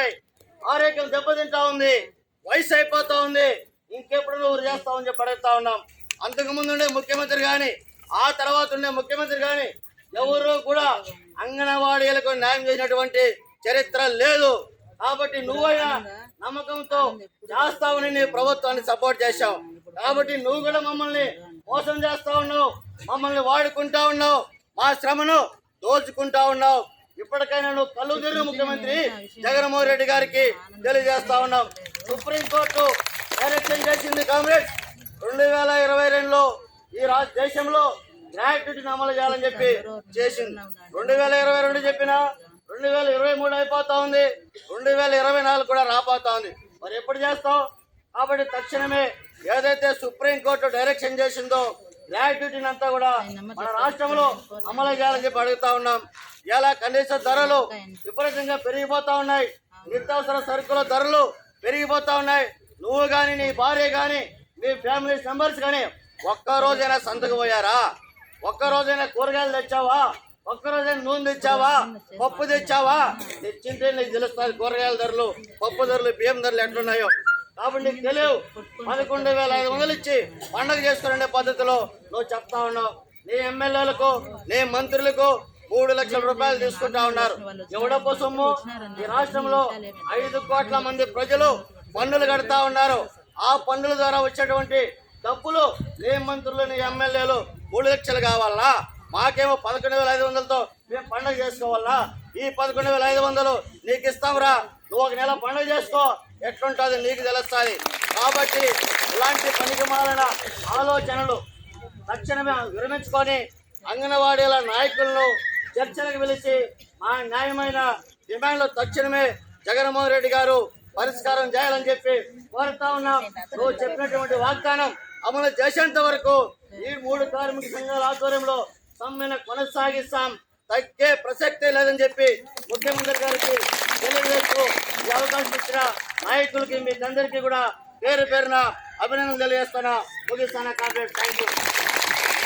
ఉన్నాయి. ఆరోగ్యం దెబ్బతింటా ఉంది. వయసు అయిపోతా ఉంది. ఇంకెప్పుడు నువ్వు చేస్తావని చెప్పి అడుగుతా ఉన్నాం. అంతకు ముందు ఉండే ముఖ్యమంత్రి కానీ ఆ తర్వాత ఉండే ముఖ్యమంత్రి కానీ ఎవరు కూడా అంగన్వాడీలకు న్యాయం చేసినటువంటి చరిత్ర లేదు. కాబట్టి నువ్వైనా నమ్మకంతో చేస్తావని నీ ప్రభుత్వాన్ని సపోర్ట్ చేశావు. కాబట్టి నువ్వు కూడా మమ్మల్ని మోసం చేస్తా ఉన్నావు. మమ్మల్ని వాడుకుంటా ఉన్నావు. మా శ్రమను దోచుకుంటా ఉన్నావు. ఇప్పటికైనా నువ్వు కళ్ళు తిరుగు ముఖ్యమంత్రి జగన్మోహన్ రెడ్డి గారికి తెలియజేస్తా ఉన్నాం సుప్రీంకోర్టు డైరెక్షన్ చేసింది కాంగ్రెస్. రెండు వేల ఇరవై రెండులో ఈ రాష్ట్ర దేశంలో గ్రాట్యుటీని అమలు చేయాలని చెప్పి చేసింది. రెండు వేల ఇరవై రెండు చెప్పినా రెండు వేల ఇరవై మూడు అయిపోతా ఉంది. రెండు వేల ఇరవై నాలుగు కూడా రాపోతా ఉంది. మరి ఎప్పుడు చేస్తావు? కాబట్టి తక్షణమే ఏదైతే సుప్రీంకోర్టు డైరెక్షన్ చేసిందో గ్రాట్యుటీని అంతా కూడా మన రాష్ట్రంలో అమలు చేయాలని చెప్పి అడుగుతా ఉన్నాం. ఇలా కనీస ధరలు విపరీతంగా పెరిగిపోతా ఉన్నాయి. నిత్యావసర సరుకుల ధరలు పెరిగిపోతా ఉన్నాయి. నువ్వు గాని నీ భార్య గాని మీ ఫ్యామిలీ మెంబర్స్ గాని ఒక్క రోజైనా సంతకు పోయారా? ఒక్క రోజైనా కూరగాయలు తెచ్చావా? ఒక్క రోజైనా నూనె తెచ్చావా? పప్పు తెచ్చావా? తెచ్చింటే నీకు తెలుస్తుంది కూరగాయల ధరలు పప్పు ధరలు బియ్యం ధరలు ఎట్లున్నాయో. కాబట్టి నీకు తెలియవు. పదకొండు వేల ఐదు వందలు ఇచ్చి పండగ చేసుకునే పద్ధతిలో నువ్వు చెప్తా ఉన్నావు. నీ ఎమ్మెల్యేలకు నీ మంత్రులకు మూడు లక్షల రూపాయలు తీసుకుంటా ఉన్నారు. ఎవడొక్క సొమ్ము ఈ రాష్ట్రంలో ఐదు కోట్ల మంది ప్రజలు పన్నులు కడతా ఉన్నారు. ఆ పన్నుల ద్వారా వచ్చేటువంటి డబ్బులు ఏ మంత్రులు నీ ఎమ్మెల్యేలు మూడు లక్షలు కావాలా? మాకేమో పదకొండు వేల ఐదు వందలతో మేము పండుగ చేసుకోవాలా? ఈ పదకొండు వేల ఐదు వందలు నీకు ఇస్తాంరా. నువ్వు ఒక నెల పండుగ చేసుకో. ఎట్లుంటుంది నీకు తెలుస్తుంది. కాబట్టి ఇలాంటి పనికి మాలిన ఆలోచనలు తక్షణమే విరమించుకొని అంగన్వాడీల నాయకులను చర్చలకు పిలిచి మా న్యాయమైన డిమాండ్లు తక్షణమే జగన్మోహన్ రెడ్డి గారు పరిష్కారం చేయాలని చెప్పి కోరుతా ఉన్నాం. నువ్వు చెప్పినటువంటి వాగ్దానం అమలు చేసేంత వరకు ఈ మూడు కార్మిక సంఘాల ఆధ్వర్యంలో సమ్మెను కొనసాగిస్తాం. తగ్గే ప్రసక్తే లేదని చెప్పి ముఖ్యమంత్రి గారికి తెలియజేస్తూ ఈ అవకాశం ఇచ్చిన నాయకులకి మీకు అందరికీ కూడా పేరు పేరున అభినందనలు తెలియజేస్తున్నా. ముగిస్తాను. కాంగ్రెస్. Thank you